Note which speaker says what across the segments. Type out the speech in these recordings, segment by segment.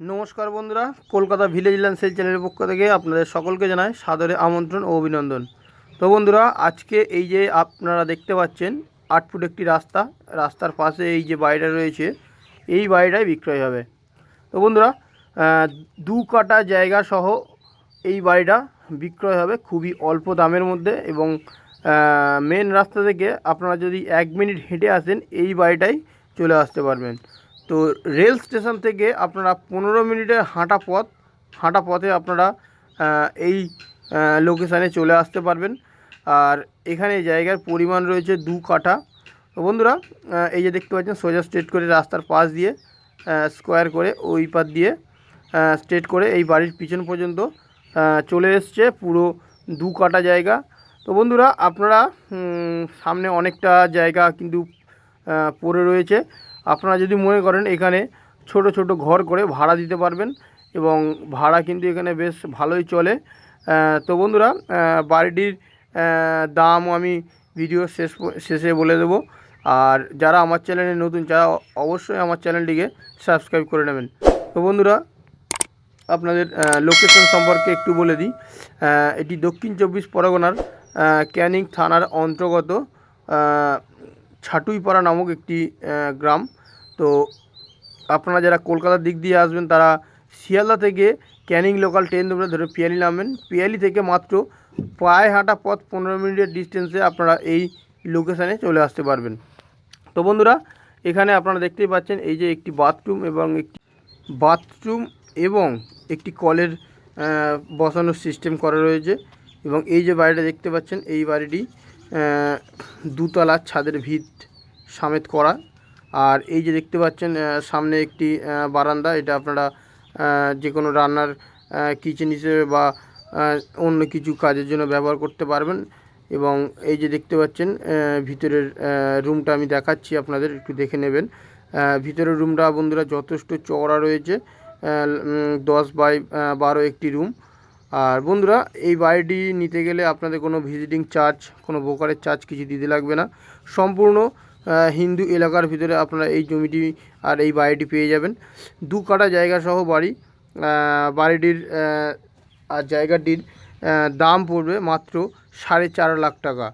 Speaker 1: নমস্কার বন্ধুরা, Kolkata village land সেই চ্যানেলের পক্ষ থেকে আপনাদের সকলকে জানাই সাদরে আমন্ত্রণ ও অভিনন্দন। তো বন্ধুরা, আজকে এই যে আপনারা দেখতে পাচ্ছেন, আট ফুট একটি রাস্তা, রাস্তার পাশে এই যে বাড়িটা রয়েছে, এই বাড়িটাই বিক্রয় হবে। তো বন্ধুরা দু কাটা জায়গা সহ এই বাড়িটা বিক্রয় হবে খুবই অল্প দামের মধ্যে এবং মেন রাস্তা থেকে আপনারা যদি এক মিনিট হেঁটে আসেন, এই বাড়িটাই চলে আসতে পারবেন। তো রেল স্টেশন থেকে আপনারা পনেরো মিনিটের হাঁটা পথ, হাঁটা পথে আপনারা এই লোকেশানে চলে আসতে পারবেন। আর এখানে জায়গার পরিমাণ রয়েছে দু কাঠা। তো বন্ধুরা এই যে দেখতে পাচ্ছেন, সোজা স্ট্রেট করে রাস্তার পাশ দিয়ে স্কোয়ার করে ওই পার দিয়ে স্ট্রেট করে এই বাড়ির পিছন পর্যন্ত চলে এসছে পুরো দু কাটা জায়গা। তো বন্ধুরা, আপনারা সামনে অনেকটা জায়গা কিন্তু পড়ে রয়েছে। আপনারা যদি মনে করেন এখানে ছোট ছোট ঘর করে ভাড়া দিতে পারবেন এবং ভাড়া কিন্তু এখানে বেশ ভালোই চলে। তো বন্ধুরা বাড়িটির দাম আমি ভিডিও শেষ শেষে বলে দেবো। আর যারা আমার চ্যানেলে নতুন যারা অবশ্যই আমার চ্যানেলটিকে সাবস্ক্রাইব করে নেবেন। তো বন্ধুরা, আপনাদের লোকেশন সম্পর্কে একটু বলে দিই। এটি দক্ষিণ চব্বিশ পরগনার ক্যানিং থানার অন্তর্গত ছাটুইপাড়া নামক একটি গ্রাম। তো আপনারা যারা কলকাতার দিক দিয়ে আসবেন তারা শিয়ালদা থেকে ক্যানিং লোকাল ট্রেন ধরে ধরে পিয়ালি নামবেন। পিয়ালি থেকে মাত্র পায়ে হাঁটা পথ পনেরো মিনিটের ডিস্টেন্সে আপনারা এই লোকেশানে চলে আসতে পারবেন। তো বন্ধুরা এখানে আপনারা দেখতেই পাচ্ছেন এই যে একটি বাথরুম এবং একটি বাথরুম এবং একটি কলের বসানোর সিস্টেম করা রয়েছে এবং এই যে বাড়িটা দেখতে পাচ্ছেন এই বাড়িটি আহ, দুতলা ছাদের ভিত সামেত করা। আর এই যে দেখতে পাচ্ছেন সামনে একটি বারান্দা। এটা আপনারা যে কোনো রান্নার কিচেন হিসেবে বা অন্য কিছু কাজের জন্য ব্যবহার করতে পারবেন। এবং এই যে দেখতে পাচ্ছেন ভিতরের রুমটা আমি দেখাচ্ছি আপনাদের, একটু দেখে নেবেন। ভিতরের রুমটা বন্ধুরা যথেষ্ট চওড়া রয়েছে দশ বাই বারো একটি রুম। আর বন্ধুরা, এই বাড়িটি নিতে গেলে আপনাদের কোনো ভিজিটিং চার্জ কোনো ব্রোকারের চার্জ কিছু দিতে লাগবে না। সম্পূর্ণ হিন্দু এলাকার ভিতরে আপনারা এই জমিটি আর এই বাড়িটি পেয়ে যাবেন। দু কাটা জায়গা সহ বাড়ি বাড়িটির আর জায়গাটির দাম পড়বে মাত্র সাড়ে চার লাখ টাকা।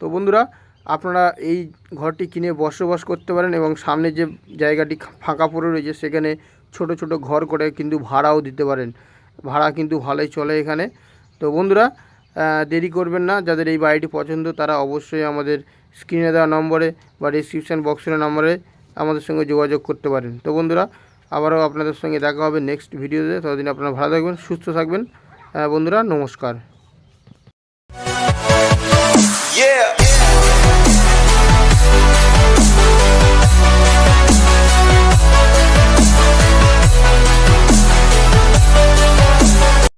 Speaker 1: তো বন্ধুরা, আপনারা এই ঘরটি কিনে বসবাস করতে পারেন এবং সামনে যে জায়গাটি ফাঁকা পড়ে রয়েছে, সেখানে ছোট ছোট ঘর করে কিন্তু ভাড়াও দিতে পারেন। ভাড়া কিন্তু ভালোই চলে এখানে। তো বন্ধুরা দেরি করবেন না। যাদের এই বাড়িটি পছন্দ, তারা অবশ্যই আমাদের স্ক্রিনে দেওয়া নম্বরে বা ডিসক্রিপশান বক্সের নম্বরে আমাদের সঙ্গে যোগাযোগ করতে পারেন। তো বন্ধুরা, আবারও আপনাদের সঙ্গে দেখা হবে নেক্সট ভিডিওতে ততদিন আপনারা ভালো থাকবেন, সুস্থ থাকবেন। বন্ধুরা, নমস্কার.